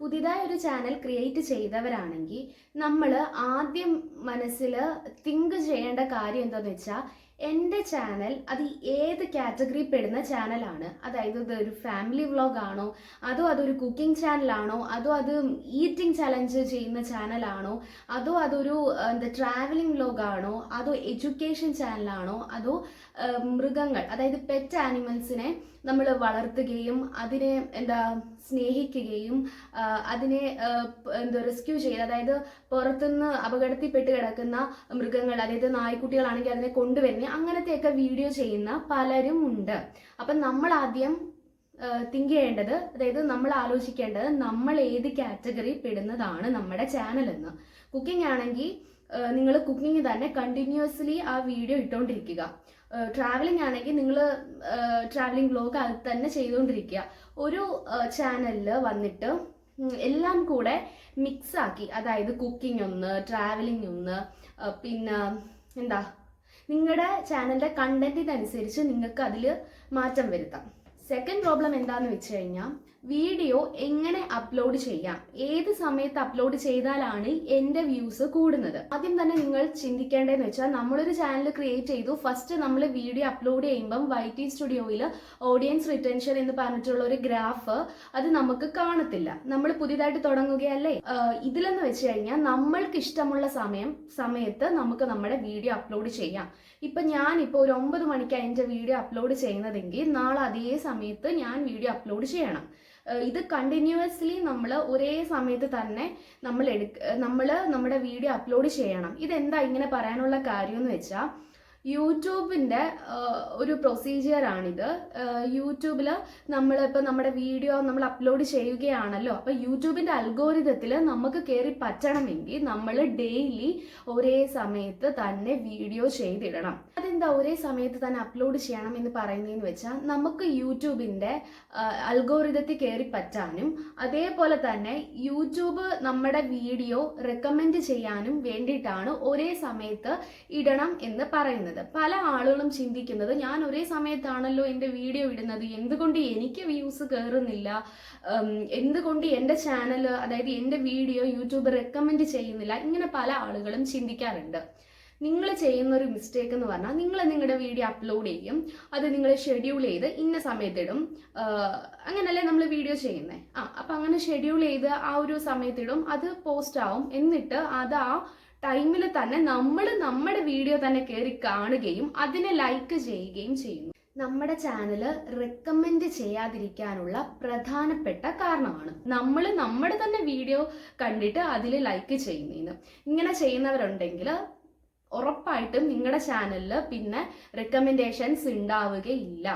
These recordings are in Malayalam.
പുതിയതായി ഒരു ചാനൽ ക്രിയേറ്റ് ചെയ്തവരാണെങ്കിൽ നമ്മൾ ആദ്യം മനസ്സിൽ തിങ്ക് ചെയ്യേണ്ട കാര്യം എന്താണെന്ന് വെച്ചാൽ എന്റെ ചാനൽ അത് ഏത് കാറ്റഗറി പെടുന്ന ചാനലാണ് അതായത് ഇത് ഒരു ഫാമിലി വ്ളോഗ് ആണോ അതോ അതൊരു കുക്കിംഗ് ചാനലാണോ അതോ അത് ഈറ്റിംഗ് ചലഞ്ച് ചെയ്യുന്ന ചാനലാണോ അതോ അതൊരു എന്താ ട്രാവലിംഗ് വ്ളോഗ് ആണോ അതോ എഡ്യൂക്കേഷൻ ചാനലാണോ അതോ മൃഗങ്ങൾ അതായത് പെറ്റ് ആനിമൽസിനെ നമ്മൾ വളർത്തുകയും അതിനെ എന്താ സ്നേഹിക്കുകയും അതിനെ എന്തോ റെസ്ക്യൂ ചെയ്ത് അതായത് പുറത്തുനിന്ന് അപകടത്തിൽപ്പെട്ട് കിടക്കുന്ന മൃഗങ്ങൾ അതായത് നായ്ക്കുട്ടികളാണെങ്കിൽ അതിനെ കൊണ്ടുവരുന്ന അങ്ങനത്തെയൊക്കെ വീഡിയോ ചെയ്യുന്ന പലരും ഉണ്ട്. അപ്പം നമ്മൾ ആദ്യം തിങ്ക് ചെയ്യേണ്ടത് അതായത് നമ്മൾ ആലോചിക്കേണ്ടത് നമ്മൾ ഏത് കാറ്റഗറി പെടുന്നതാണ് നമ്മുടെ ചാനൽ എന്ന്. കുക്കിംഗ് ആണെങ്കിൽ നിങ്ങൾ കുക്കിംഗ് തന്നെ കണ്ടിന്യൂസ്ലി ആ വീഡിയോ ഇട്ടുകൊണ്ടിരിക്കുക ട്രാവലിംഗ് ആണെങ്കിൽ നിങ്ങൾ ട്രാവലിംഗ് ബ്ലോഗ് അത് തന്നെ ചെയ്തുകൊണ്ടിരിക്കുക ഒരു ചാനലിൽ വന്നിട്ട് എല്ലാം കൂടെ മിക്സ് ആക്കി. അതായത് കുക്കിംഗ് ഒന്ന് ട്രാവലിംഗ് ഒന്ന് പിന്നെ എന്താ നിങ്ങളുടെ ചാനലിന്റെ കണ്ടന്റിനനുസരിച്ച് നിങ്ങൾക്ക് അതിൽ മാറ്റം വരുത്താം. സെക്കൻഡ് പ്രോബ്ലം എന്താന്ന് വെച്ച് കഴിഞ്ഞാൽ വീഡിയോ എങ്ങനെ അപ്ലോഡ് ചെയ്യാം? ഏത് സമയത്ത് അപ്ലോഡ് ചെയ്താലാണ് എന്റെ വ്യൂസ് കൂടുന്നത്? ആദ്യം തന്നെ നിങ്ങൾ ചിന്തിക്കേണ്ടതെന്ന് വെച്ചാൽ നമ്മളൊരു ചാനൽ ക്രിയേറ്റ് ചെയ്തു. ഫസ്റ്റ് നമ്മൾ വീഡിയോ അപ്ലോഡ് ചെയ്യുമ്പം വൈറ്റി സ്റ്റുഡിയോയിൽ ഓഡിയൻസ് റിട്ടൻഷൻ എന്ന് പറഞ്ഞിട്ടുള്ള ഒരു ഗ്രാഫ് അത് നമുക്ക് കാണത്തില്ല. നമ്മൾ പുതിയതായിട്ട് തുടങ്ങുകയല്ലേ? ഇതിലെന്ന് വെച്ച് കഴിഞ്ഞാൽ നമ്മൾക്ക് ഇഷ്ടമുള്ള സമയം സമയത്ത് നമുക്ക് നമ്മുടെ വീഡിയോ അപ്ലോഡ് ചെയ്യാം. ഇപ്പൊ ഞാൻ ഇപ്പോൾ ഒരു ഒമ്പത് മണിക്കാണ് എന്റെ വീഡിയോ അപ്ലോഡ് ചെയ്യുന്നതെങ്കിൽ നാളെ അതേ സമയത്ത് ഞാൻ വീഡിയോ അപ്ലോഡ് ചെയ്യണം. ഇത് കണ്ടിന്യൂസ്ലി നമ്മൾ ഒരേ സമയത്ത് തന്നെ നമ്മൾ എടുക്ക നമ്മൾ നമ്മുടെ വീഡിയോ അപ്ലോഡ് ചെയ്യണം. ഇതെന്താ ഇങ്ങനെ പറയാനുള്ള കാര്യം എന്ന് വെച്ചാൽ യൂട്യൂബിന്റെ ഒരു പ്രൊസീജിയറാണിത് യൂട്യൂബിൽ നമ്മളിപ്പോൾ നമ്മുടെ വീഡിയോ നമ്മൾ അപ്ലോഡ് ചെയ്യുകയാണല്ലോ അപ്പോൾ യൂട്യൂബിന്റെ അൽഗോരിതത്തിൽ നമുക്ക് കയറി പറ്റണമെങ്കിൽ നമ്മൾ ഡെയിലി ഒരേ സമയത്ത് തന്നെ വീഡിയോ ചെയ്തിടണം. അതെന്താ ഒരേ സമയത്ത് തന്നെ അപ്ലോഡ് ചെയ്യണം എന്ന് പറയുന്നതെന്ന് വെച്ചാൽ നമുക്ക് യൂട്യൂബിന്റെ അൽഗോരിതത്തിൽ കയറി പറ്റാനും അതേപോലെ തന്നെ യൂട്യൂബ് നമ്മുടെ വീഡിയോ റെക്കമെൻഡ് ചെയ്യാനും വേണ്ടിയിട്ടാണ് ഒരേ സമയത്ത് ഇടണം എന്ന് പറയുന്നത്. പല ആളുകളും ചിന്തിക്കുന്നത് ഞാൻ ഒരേ സമയത്താണല്ലോ എന്റെ വീഡിയോ ഇടുന്നത്. എന്തുകൊണ്ട് എനിക്ക് വ്യൂസ് കയറുന്നില്ല എന്തുകൊണ്ട് എന്റെ ചാനൽ അതായത് എന്റെ വീഡിയോ യൂട്യൂബ് റെക്കമെൻഡ് ചെയ്യുന്നില്ല? ഇങ്ങനെ പല ആളുകളും ചിന്തിക്കാറുണ്ട്. നിങ്ങൾ ചെയ്യുന്ന ഒരു മിസ്റ്റേക്ക് എന്ന് പറഞ്ഞാൽ നിങ്ങൾ നിങ്ങളുടെ വീഡിയോ അപ്ലോഡ് ചെയ്യും. അത് നിങ്ങൾ ഷെഡ്യൂൾ ചെയ്ത് ഇന്ന സമയത്തിടും. അങ്ങനല്ലേ നമ്മൾ വീഡിയോ ചെയ്യുന്നത് ആ അപ്പം അങ്ങനെ ഷെഡ്യൂൾ ചെയ്ത് ആ ഒരു സമയത്തിടും. അത് പോസ്റ്റ് ആവും. എന്നിട്ട് അത് ആ ടൈമിൽ തന്നെ നമ്മൾ നമ്മുടെ വീഡിയോ തന്നെ കയറി കാണുകയും അതിനെ ലൈക്ക് ചെയ്യുകയും ചെയ്യുന്നു. നമ്മുടെ ചാനൽ റെക്കമെൻഡ് ചെയ്യാതിരിക്കാനുള്ള പ്രധാനപ്പെട്ട കാരണമാണ്. നമ്മൾ നമ്മുടെ തന്നെ വീഡിയോ കണ്ടിട്ട് അതിൽ ലൈക്ക് ചെയ്യുന്നതിന് ഇങ്ങനെ ചെയ്യുന്നവരുണ്ടെങ്കിൽ ഉറപ്പായിട്ടും നിങ്ങളുടെ ചാനലിൽ പിന്നെ റെക്കമെൻഡേഷൻസ് ഉണ്ടാവുകയില്ല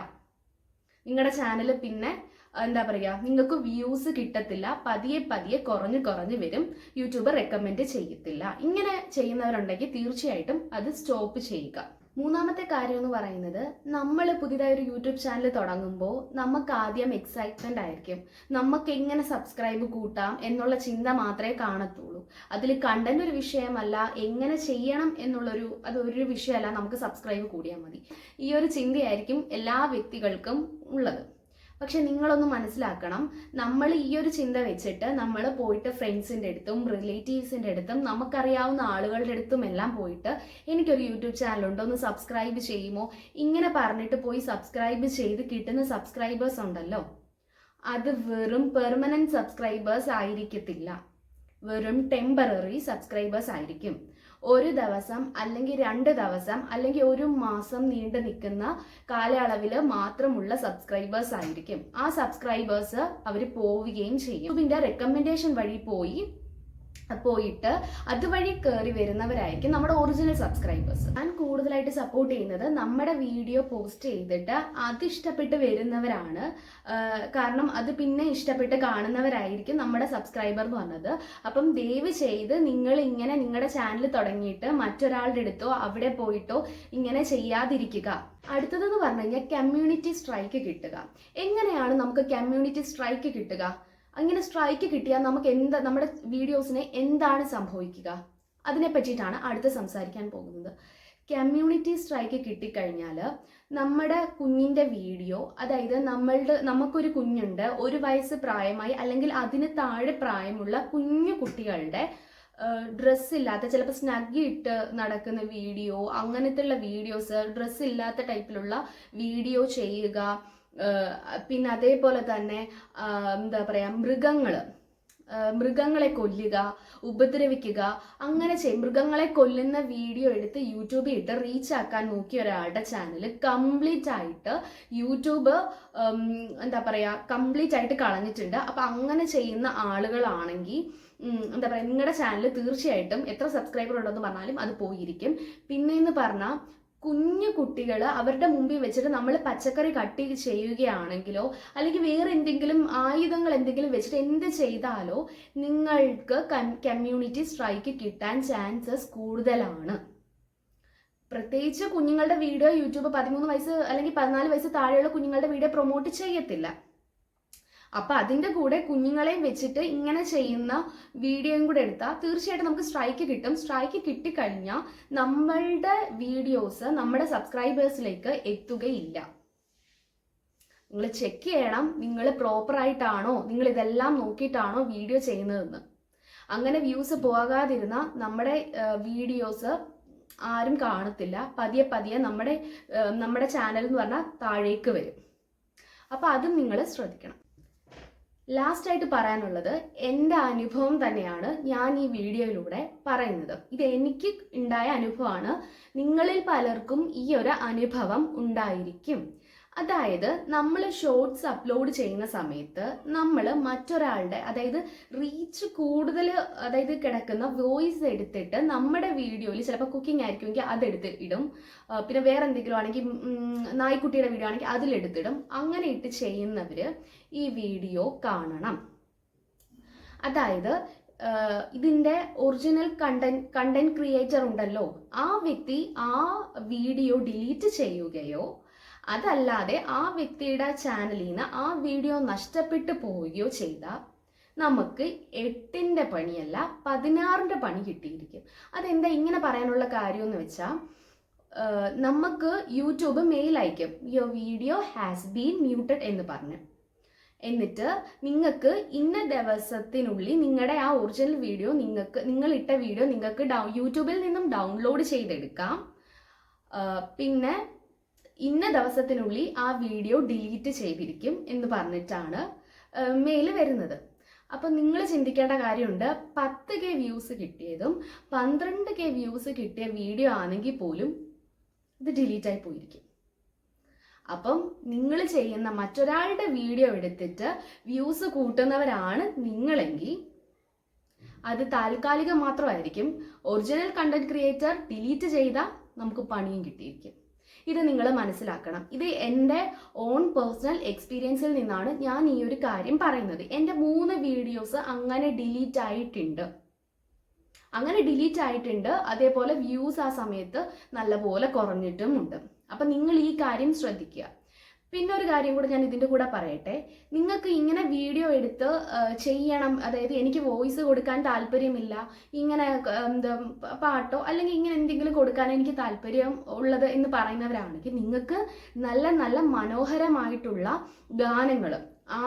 നിങ്ങളുടെ ചാനൽ പിന്നെ എന്താ പറയുക നിങ്ങൾക്ക് വ്യൂസ് കിട്ടത്തില്ല പതിയെ പതിയെ കുറഞ്ഞ് കുറഞ്ഞ് വരും യൂട്യൂബ് റെക്കമെൻഡ് ചെയ്യത്തില്ല. ഇങ്ങനെ ചെയ്യുന്നവരുണ്ടെങ്കിൽ തീർച്ചയായിട്ടും അത് സ്റ്റോപ്പ് ചെയ്യുക. മൂന്നാമത്തെ കാര്യം എന്ന് പറയുന്നത് നമ്മൾ പുതിയതായി ഒരു യൂട്യൂബ് ചാനൽ തുടങ്ങുമ്പോൾ നമുക്ക് ആദ്യം എക്സൈറ്റ്മെന്റ് ആയിരിക്കും. നമുക്ക് എങ്ങനെ സബ്സ്ക്രൈബ് കൂട്ടാം എന്നുള്ള ചിന്ത മാത്രമേ കാണത്തുള്ളൂ. അതിൽ കണ്ടന്റ് ഒരു വിഷയമല്ല എങ്ങനെ ചെയ്യണം എന്നുള്ളൊരു അത് ഒരു വിഷയമല്ല നമുക്ക് സബ്സ്ക്രൈബ് കൂടിയാൽ മതി. ഈ ഒരു ചിന്തയായിരിക്കും എല്ലാ വ്യക്തികൾക്കും ഉള്ളത്. പക്ഷെ നിങ്ങളൊന്ന് മനസ്സിലാക്കണം. നമ്മൾ ഈ ഒരു ചിന്ത വെച്ചിട്ട് നമ്മൾ പോയിട്ട് ഫ്രണ്ട്സിന്റെ അടുത്തും റിലേറ്റീവ്സിന്റെ അടുത്തും നമുക്കറിയാവുന്ന ആളുകളുടെ അടുത്തും എല്ലാം പോയിട്ട് എനിക്കൊരു യൂട്യൂബ് ചാനലുണ്ട് ഒന്ന് സബ്സ്ക്രൈബ് ചെയ്യുമോ? ഇങ്ങനെ പറഞ്ഞിട്ട് പോയി സബ്സ്ക്രൈബ് ചെയ്ത് കിട്ടുന്ന സബ്സ്ക്രൈബേഴ്സ് ഉണ്ടല്ലോ. അത് വെറും പെർമനന്റ് സബ്സ്ക്രൈബേഴ്സ് ആയിരിക്കത്തില്ല. വെറും ടെമ്പററി സബ്സ്ക്രൈബേഴ്സ് ആയിരിക്കും. ഒരു ദിവസം അല്ലെങ്കിൽ രണ്ട് ദിവസം അല്ലെങ്കിൽ ഒരു മാസം നീണ്ടു നിൽക്കുന്ന കാലയളവിൽ മാത്രമുള്ള സബ്സ്ക്രൈബേഴ്സ് ആയിരിക്കും. ആ സബ്സ്ക്രൈബേഴ്സ് അവർ പോവുകയും ചെയ്യും. യൂട്യൂബിന്റെ റെക്കമെൻഡേഷൻ വഴി പോയി പോയിട്ട് അതുവഴി കയറി വരുന്നവരായിരിക്കും നമ്മുടെ ഒറിജിനൽ സബ്സ്ക്രൈബേഴ്സ് ഞാൻ കൂടുതലായിട്ട് സപ്പോർട്ട് ചെയ്യുന്നത് നമ്മുടെ വീഡിയോ പോസ്റ്റ് ചെയ്തിട്ട് അത് ഇഷ്ടപ്പെട്ട് വരുന്നവരാണ്. കാരണം അത് പിന്നെ ഇഷ്ടപ്പെട്ട് കാണുന്നവരായിരിക്കും നമ്മുടെ സബ്സ്ക്രൈബർ എന്ന് പറഞ്ഞത്. അപ്പം ദയവ് ചെയ്ത് നിങ്ങൾ ഇങ്ങനെ നിങ്ങളുടെ ചാനൽ തുടങ്ങിയിട്ട് മറ്റൊരാളുടെ അടുത്തോ അവിടെ പോയിട്ടോ ഇങ്ങനെ ചെയ്യാതിരിക്കുക. അടുത്തതെന്ന് പറഞ്ഞു കഴിഞ്ഞാൽ കമ്മ്യൂണിറ്റി സ്ട്രൈക്ക് കിട്ടുക. എങ്ങനെയാണ് നമുക്ക് കമ്മ്യൂണിറ്റി സ്ട്രൈക്ക് കിട്ടുക? അങ്ങനെ സ്ട്രൈക്ക് കിട്ടിയാൽ നമുക്ക് എന്താ നമ്മുടെ വീഡിയോസിനെ എന്താണ് സംഭവിക്കുക? അതിനെ പറ്റിയിട്ടാണ് അടുത്ത് സംസാരിക്കാൻ പോകുന്നത്. കമ്മ്യൂണിറ്റി സ്ട്രൈക്ക് കിട്ടിക്കഴിഞ്ഞാൽ നമ്മുടെ കുഞ്ഞിന്റെ വീഡിയോ അതായത് നമ്മളുടെ നമുക്കൊരു കുഞ്ഞുണ്ട് ഒരു വയസ്സ് പ്രായമായി അല്ലെങ്കിൽ അതിന് താഴെ പ്രായമുള്ള കുഞ്ഞു കുട്ടികളുടെ ഡ്രസ്സ് ഇല്ലാത്ത ചിലപ്പോൾ സ്നഗ് ഇട്ട് നടക്കുന്ന വീഡിയോ അങ്ങനത്തെ ഉള്ള വീഡിയോസ് ഡ്രസ്സ് ഇല്ലാത്ത ടൈപ്പിലുള്ള വീഡിയോ ചെയ്യുക പിന്നെ അതേപോലെ തന്നെ എന്താ പറയുക മൃഗങ്ങൾ മൃഗങ്ങളെ കൊല്ലുക ഉപദ്രവിക്കുക അങ്ങനെ ചെയ്യും മൃഗങ്ങളെ കൊല്ലുന്ന വീഡിയോ എടുത്ത് യൂട്യൂബിൽ ഇട്ട് റീച്ച് ആക്കാൻ നോക്കിയ ഒരാളുടെ ചാനൽ കംപ്ലീറ്റ് ആയിട്ട് യൂട്യൂബ് എന്താ പറയുക കംപ്ലീറ്റ് ആയിട്ട് കളഞ്ഞിട്ടുണ്ട്. അപ്പം അങ്ങനെ ചെയ്യുന്ന ആളുകളാണെങ്കിൽ എന്താ പറയുക നിങ്ങളുടെ ചാനൽ തീർച്ചയായിട്ടും എത്ര സബ്സ്ക്രൈബർ ഉണ്ടെന്ന് പറഞ്ഞാലും അത് പോയിരിക്കും. പിന്നെ എന്ന് പറഞ്ഞാൽ കുഞ്ഞു കുട്ടികൾ അവരുടെ മുമ്പിൽ വെച്ചിട്ട് നമ്മൾ പച്ചക്കറി കട്ട് ചെയ്യുകയാണെങ്കിലോ അല്ലെങ്കിൽ വേറെ എന്തെങ്കിലും ആയുധങ്ങൾ എന്തെങ്കിലും വെച്ചിട്ട് എന്ത് ചെയ്താലോ നിങ്ങൾക്ക് കമ്മ്യൂണിറ്റി സ്ട്രൈക്ക് കിട്ടാൻ ചാൻസസ് കൂടുതലാണ്. പ്രത്യേകിച്ച് കുഞ്ഞുങ്ങളുടെ വീഡിയോ യൂട്യൂബ് പതിമൂന്ന് വയസ്സ് അല്ലെങ്കിൽ പതിനാല് വയസ്സ് താഴെയുള്ള കുഞ്ഞുങ്ങളുടെ വീഡിയോ പ്രൊമോട്ട് ചെയ്യത്തില്ല. അപ്പൊ അതിന്റെ കൂടെ കുഞ്ഞുങ്ങളെയും വെച്ചിട്ട് ഇങ്ങനെ ചെയ്യുന്ന വീഡിയോയും കൂടെ എടുത്താൽ തീർച്ചയായിട്ടും നമുക്ക് സ്ട്രൈക്ക് കിട്ടും. സ്ട്രൈക്ക് കിട്ടിക്കഴിഞ്ഞാൽ നമ്മളുടെ വീഡിയോസ് നമ്മുടെ സബ്സ്ക്രൈബേഴ്സിലേക്ക് എത്തുകയില്ല. നിങ്ങൾ ചെക്ക് ചെയ്യണം. നിങ്ങൾ പ്രോപ്പർ ആയിട്ടാണോ? നിങ്ങൾ ഇതെല്ലാം നോക്കിയിട്ടാണോ വീഡിയോ ചെയ്യുന്നതെന്ന്. അങ്ങനെ വ്യൂസ് പോകാതിരുന്ന നമ്മുടെ വീഡിയോസ് ആരും കാണത്തില്ല. പതിയെ പതിയെ നമ്മുടെ നമ്മുടെ ചാനൽ എന്ന് പറഞ്ഞാൽ താഴേക്ക് വരും. അപ്പോൾ അതും നിങ്ങൾ ശ്രദ്ധിക്കണം. ലാസ്റ്റ് ആയിട്ട് പറയാനുള്ളത് എന്റെ അനുഭവം തന്നെയാണ് ഞാൻ ഈ വീഡിയോയിലൂടെ പറയുന്നത്. ഇത് എനിക്ക് ഉണ്ടായ അനുഭവമാണ്. നിങ്ങളിൽ പലർക്കും ഈ ഒരു അനുഭവം ഉണ്ടായിരിക്കും. അതായത് നമ്മൾ ഷോർട്സ് അപ്ലോഡ് ചെയ്യുന്ന സമയത്ത് നമ്മൾ മറ്റൊരാളുടെ അതായത് റീച്ച് കൂടുതൽ അതായത് കിടക്കുന്ന വോയിസ് എടുത്തിട്ട് നമ്മുടെ വീഡിയോയിൽ ചിലപ്പോൾ കുക്കിംഗ് ആയിരിക്കുമെങ്കിൽ അതെടുത്ത് ഇടും പിന്നെ വേറെ എന്തെങ്കിലും ആണെങ്കിൽ നായ്ക്കുട്ടിയുടെ വീഡിയോ ആണെങ്കിൽ അതിലെടുത്തിടും അങ്ങനെ ഇട്ട് ചെയ്യുന്നവർ ഈ വീഡിയോ കാണണം. അതായത് ഇതിന്റെ ഒറിജിനൽ കണ്ടന്റ് കണ്ടന്റ് ക്രിയേറ്റർ ഉണ്ടല്ലോ. ആ വ്യക്തി ആ വീഡിയോ ഡിലീറ്റ് ചെയ്യുകയോ അതല്ലാതെ ആ വ്യക്തിയുടെ ചാനലിൽ നിന്ന് ആ വീഡിയോ നഷ്ടപ്പെട്ടു പോവുകയോ ചെയ്താൽ നമുക്ക് എട്ടിന്റെ പണിയല്ല പതിനാറിന്റെ പണി കിട്ടിയിരിക്കും. അതെന്താ ഇങ്ങനെ പറയാനുള്ള കാര്യം എന്ന് വെച്ചാൽ നമുക്ക് യൂട്യൂബ് മെയിൽ അയക്കും. Your video has been muted എന്ന് പറഞ്ഞ്. എന്നിട്ട് നിങ്ങൾക്ക് ഇന്ന ദിവസത്തിനുള്ളിൽ നിങ്ങളുടെ ആ ഒറിജിനൽ വീഡിയോ നിങ്ങൾക്ക് നിങ്ങൾ ഇട്ട വീഡിയോ നിങ്ങൾക്ക് ഡൗ യൂട്യൂബിൽ നിന്നും ഡൗൺലോഡ് ചെയ്തെടുക്കാം. പിന്നെ ഇന്ന ദിവസത്തിനുള്ളിൽ ആ വീഡിയോ ഡിലീറ്റ് ചെയ്തിരിക്കും എന്ന് പറഞ്ഞിട്ടാണ് മെയിൽ വരുന്നത്. അപ്പം നിങ്ങൾ ചിന്തിക്കേണ്ട കാര്യമുണ്ട് പത്ത് കെ വ്യൂസ് കിട്ടിയതും പന്ത്രണ്ട് കെ വ്യൂസ് കിട്ടിയ വീഡിയോ ആണെങ്കിൽ പോലും ഇത് ഡിലീറ്റ് ആയി പോയിരിക്കും. അപ്പം നിങ്ങൾ ചെയ്യുന്ന മറ്റൊരാളുടെ വീഡിയോ എടുത്തിട്ട് വ്യൂസ് കൂട്ടുന്നവരാണ് നിങ്ങളെങ്കിൽ അത് താൽക്കാലികം മാത്രമായിരിക്കും. ഒറിജിനൽ കണ്ടന്റ് ക്രിയേറ്റർ ഡിലീറ്റ് ചെയ്താൽ നമുക്ക് പണിയും കിട്ടിയിരിക്കും. ഇത് നിങ്ങൾ മനസ്സിലാക്കണം. ഇത് എന്റെ ഓൺ പേഴ്സണൽ എക്സ്പീരിയൻസിൽ നിന്നാണ് ഞാൻ ഈ ഒരു കാര്യം പറയുന്നത്. എന്റെ മൂന്ന് വീഡിയോസ് അങ്ങനെ ഡിലീറ്റ് ആയിട്ടുണ്ട്. അങ്ങനെ ഡിലീറ്റ് ആയിട്ടുണ്ട്. അതേപോലെ വ്യൂസ് ആ സമയത്ത് നല്ലപോലെ കുറഞ്ഞിട്ടും ഉണ്ട് അപ്പം നിങ്ങൾ ഈ കാര്യം ശ്രദ്ധിക്കുക. പിന്നെ ഒരു കാര്യം കൂടെ ഞാൻ ഇതിന്റെ കൂടെ പറയട്ടെ. നിങ്ങൾക്ക് ഇങ്ങനെ വീഡിയോ എടുത്ത് ചെയ്യണം. അതായത് എനിക്ക് വോയിസ് കൊടുക്കാൻ താല്പര്യമില്ല. ഇങ്ങനെ എന്താ പാട്ടോ അല്ലെങ്കിൽ ഇങ്ങനെ എന്തെങ്കിലും കൊടുക്കാൻ എനിക്ക് താല്പര്യം ഉള്ളത് എന്ന് പറയുന്നവരാണെങ്കിൽ നിങ്ങൾക്ക് നല്ല നല്ല മനോഹരമായിട്ടുള്ള ഗാനങ്ങൾ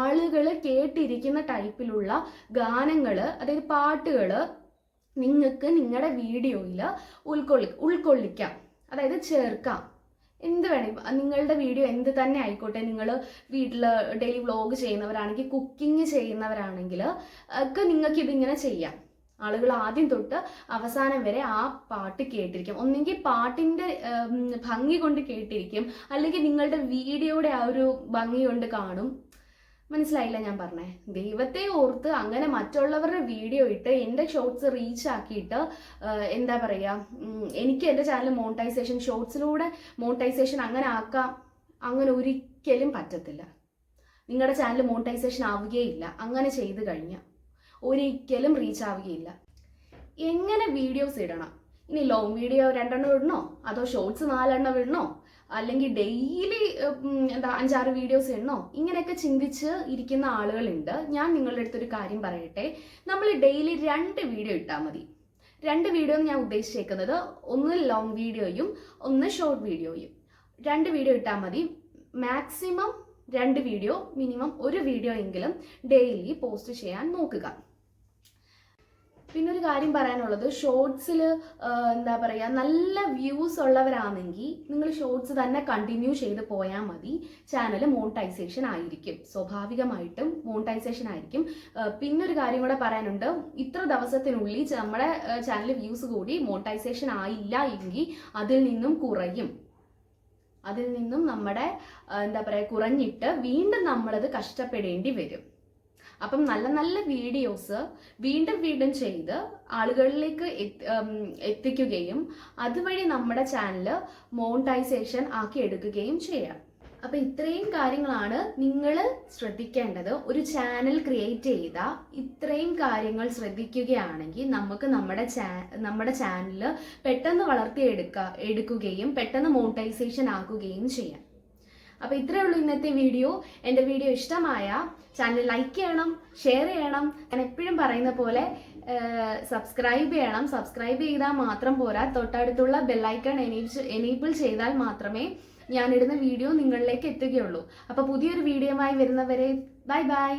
ആളുകൾ കേട്ടിരിക്കുന്ന ടൈപ്പിലുള്ള ഗാനങ്ങൾ അതായത് പാട്ടുകൾ നിങ്ങൾക്ക് നിങ്ങളുടെ വീഡിയോയിൽ ഉൾക്കൊള്ളി ഉൾക്കൊള്ളിക്കാം. അതായത് ചേർക്കാം. എന്ത് വേണം. നിങ്ങളുടെ വീഡിയോ എന്ത് തന്നെ ആയിക്കോട്ടെ. നിങ്ങൾ വീട്ടിൽ ഡെയിലി വ്ളോഗ് ചെയ്യുന്നവരാണെങ്കിൽ കുക്കിംഗ് ചെയ്യുന്നവരാണെങ്കിൽ ഒക്കെ നിങ്ങൾക്ക് ഇതിങ്ങനെ ചെയ്യാം. ആളുകൾ ആദ്യം തൊട്ട് അവസാനം വരെ ആ പാട്ട് കേട്ടിരിക്കും. ഒന്നെങ്കിൽ പാട്ടിന്റെ ഭംഗി കൊണ്ട് കേട്ടിരിക്കും. അല്ലെങ്കിൽ നിങ്ങളുടെ വീഡിയോയുടെ ആ ഒരു ഭംഗി കൊണ്ട് കാണും. മനസ്സിലായില്ല ഞാൻ പറഞ്ഞേ. ദൈവത്തെ ഓർത്ത് അങ്ങനെ മറ്റുള്ളവരുടെ വീഡിയോ ഇട്ട് എന്റെ ഷോർട്സ് റീച്ച് ആക്കിയിട്ട് എന്താ പറയുക എനിക്ക് എന്റെ ചാനൽ മോണിറ്റൈസേഷൻ ഷോർട്സിലൂടെ മോണിറ്റൈസേഷൻ അങ്ങനെ ആക്കാം അങ്ങനെ ഒരിക്കലും പറ്റത്തില്ല. നിങ്ങളുടെ ചാനൽ മോണിറ്റൈസേഷൻ ആവുകയില്ല. അങ്ങനെ ചെയ്ത് കഴിഞ്ഞാൽ ഒരിക്കലും റീച്ച് ആവുകയില്ല. എങ്ങനെ വീഡിയോസ് ഇടണം? ഇനി ലോങ് വീഡിയോ രണ്ടെണ്ണം ഇടണോ? അതോ ഷോർട്സ് നാലെണ്ണം ഇടണോ? അല്ലെങ്കിൽ ഡെയിലി എന്താ അഞ്ചാറ് വീഡിയോസ് എണ്ണോ? ഇങ്ങനെയൊക്കെ ചിന്തിച്ച് ഇരിക്കുന്ന ആളുകളുണ്ട്. ഞാൻ നിങ്ങളുടെ അടുത്തൊരു കാര്യം പറയട്ടെ. നമ്മൾ ഡെയിലി രണ്ട് വീഡിയോ ഇട്ടാൽ മതി. രണ്ട് വീഡിയോ ഞാൻ ഉദ്ദേശിച്ചേക്കുന്നത് ഒന്ന് ലോങ് വീഡിയോയും ഒന്ന് ഷോർട്ട് വീഡിയോയും രണ്ട് വീഡിയോ ഇട്ടാൽ മതി. മാക്സിമം രണ്ട് വീഡിയോ മിനിമം ഒരു വീഡിയോ എങ്കിലും ഡെയിലി പോസ്റ്റ് ചെയ്യാൻ നോക്കുക. പിന്നെ ഒരു കാര്യം പറയാനുള്ളത് ഷോർട്സിൽ എന്താ പറയുക നല്ല വ്യൂസ് ഉള്ളവരാണെങ്കിൽ നിങ്ങൾ ഷോർട്സ് തന്നെ കണ്ടിന്യൂ ചെയ്ത് പോയാൽ മതി. ചാനൽ മോണിറ്റൈസേഷൻ ആയിരിക്കും. സ്വാഭാവികമായിട്ടും മോണിറ്റൈസേഷൻ ആയിരിക്കും. പിന്നെ ഒരു കാര്യം കൂടെ പറയാനുണ്ട്. ഇത്ര ദിവസത്തിനുള്ളിൽ നമ്മുടെ ചാനൽ വ്യൂസ് കൂടി മോണിറ്റൈസേഷൻ ആയില്ല എങ്കിൽ അതിൽ നിന്നും കുറയും. അതിൽ നിന്നും നമ്മുടെ എന്താ പറയുക കുറഞ്ഞിട്ട് വീണ്ടും നമ്മളത് കഷ്ടപ്പെടേണ്ടി വരും. അപ്പം നല്ല നല്ല വീഡിയോസ് വീണ്ടും വീണ്ടും ചെയ്ത് ആളുകളിലേക്ക് എത്തിക്കുകയും അതുവഴി നമ്മുടെ ചാനൽ മോണിറ്റൈസേഷൻ ആക്കി എടുക്കുകയും ചെയ്യാം. അപ്പം ഇത്രയും കാര്യങ്ങളാണ് നിങ്ങൾ ശ്രദ്ധിക്കേണ്ടത്. ഒരു ചാനൽ ക്രിയേറ്റ് ചെയ്ത ഇത്രയും കാര്യങ്ങൾ ശ്രദ്ധിക്കുകയാണെങ്കിൽ നമുക്ക് നമ്മുടെ ചാ നമ്മുടെ ചാനൽ പെട്ടെന്ന് വളർത്തിയെടുക്ക എടുക്കുകയും പെട്ടെന്ന് മോണിറ്റൈസേഷൻ ആക്കുകയും ചെയ്യാം. അപ്പോൾ ഇത്രയേ ഉള്ളൂ ഇന്നത്തെ വീഡിയോ. എന്റെ വീഡിയോ ഇഷ്ടമായ ചാനൽ ലൈക്ക് ചെയ്യണം ഷെയർ ചെയ്യണം ഞാൻ എപ്പോഴും പറയുന്ന പോലെ സബ്സ്ക്രൈബ് ചെയ്യണം. സബ്സ്ക്രൈബ് ചെയ്താൽ മാത്രം പോരാ. തൊട്ടടുത്തുള്ള ബെല്ലൈക്കൺ എനേബിൾ എനേബിൾ ചെയ്താൽ മാത്രമേ ഞാനിടുന്ന വീഡിയോ നിങ്ങളിലേക്ക് എത്തുകയുള്ളൂ. അപ്പോൾ പുതിയൊരു വീഡിയോയുമായി വരുന്നവരെ ബൈ ബൈ